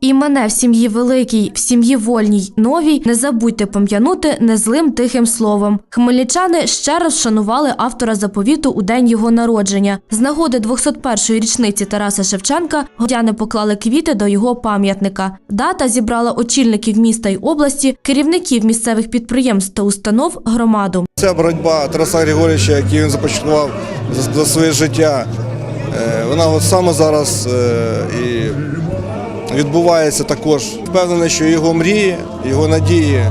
І мене в сім'ї великій, в сім'ї вольній, новій не забудьте пом'янути незлим тихим словом. Хмельничани ще раз вшанували автора заповіту у день його народження. З нагоди 201-ї річниці Тараса Шевченка городяни поклали квіти до його пам'ятника. Дата зібрала очільників міста й області, керівників місцевих підприємств та установ, громаду. Ця боротьба Тараса Григорьовича, яку він започаткував за, за своє життя, е, вона от саме зараз е, і відбувається також. Впевнений, що його мрії, його надії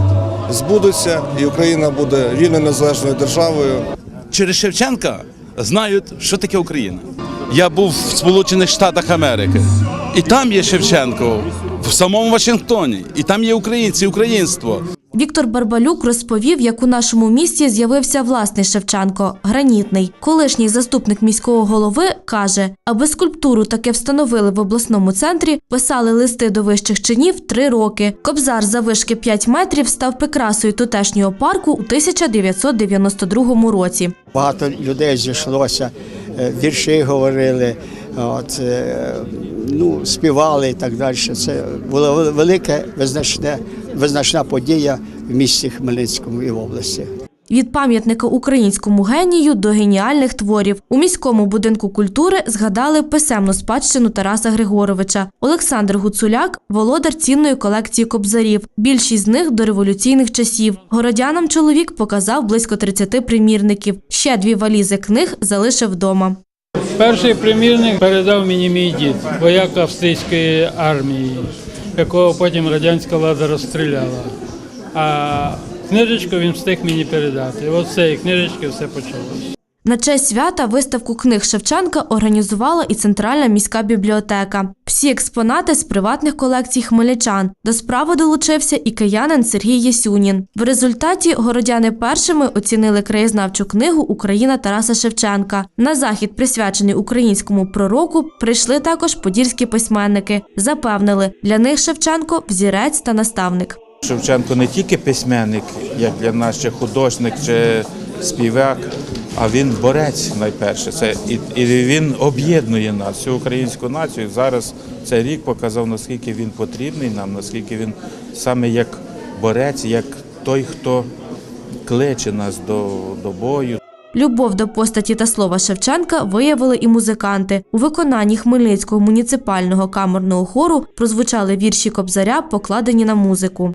збудуться, і Україна буде вільною незалежною державою. через Шевченка знають, що таке Україна. Я був в Сполучених Штатах Америки, і там є Шевченко, в самому Вашингтоні, і там є українці, українство. Віктор Барбалюк розповів, як у нашому місті з'явився власний Шевченко гранітний. Колишній заступник міського голови каже, аби скульптуру таки встановили в обласному центрі, писали листи до вищих чинів три роки. Кобзар завишки 5 метрів став прикрасою тутешнього парку у 1992 році. Багато людей зійшлося, е, вірші говорили, от, е, ну, співали і так далі. Це була вел- велика визначна, визначна подія в місті Хмельницькому і в області. Від пам'ятника українському генію до геніальних творів у міському будинку культури згадали писемну спадщину Тараса Григоровича. Олександр Гуцуляк володар цінної колекції кобзарів. Більшість з них до революційних часів. Городянам чоловік показав близько 30 примірників. Ще дві валізи книг залишив вдома. Перший примірник передав мені мій дід, вояк австрійської армії, якого потім радянська влада розстріляла. А книжечку він встиг мені передати. І от з цієї книжечки все почалося. На честь свята виставку книг Шевченка організувала і Центральна міська бібліотека. Всі експонати з приватних колекцій хмельничан. До справи долучився і киянин Сергій Єсюнін. В результаті городяни першими оцінили краєзнавчу книгу Україна Тараса Шевченка. На захід, присвячений українському пророку, прийшли також подільські письменники. Запевнили, для них Шевченко взірець та наставник. Шевченко не тільки письменник, як для нас, чи художник, чи співак, а він борець найперше. Це і, і він об'єднує нас, всю українську націю. Зараз цей рік показав, наскільки він потрібний нам, наскільки він саме як борець, як той, хто кличе нас до, до бою. Любов до постаті та слова Шевченка виявили і музиканти. У виконанні Хмельницького муніципального камерного хору прозвучали вірші Кобзаря, покладені на музику.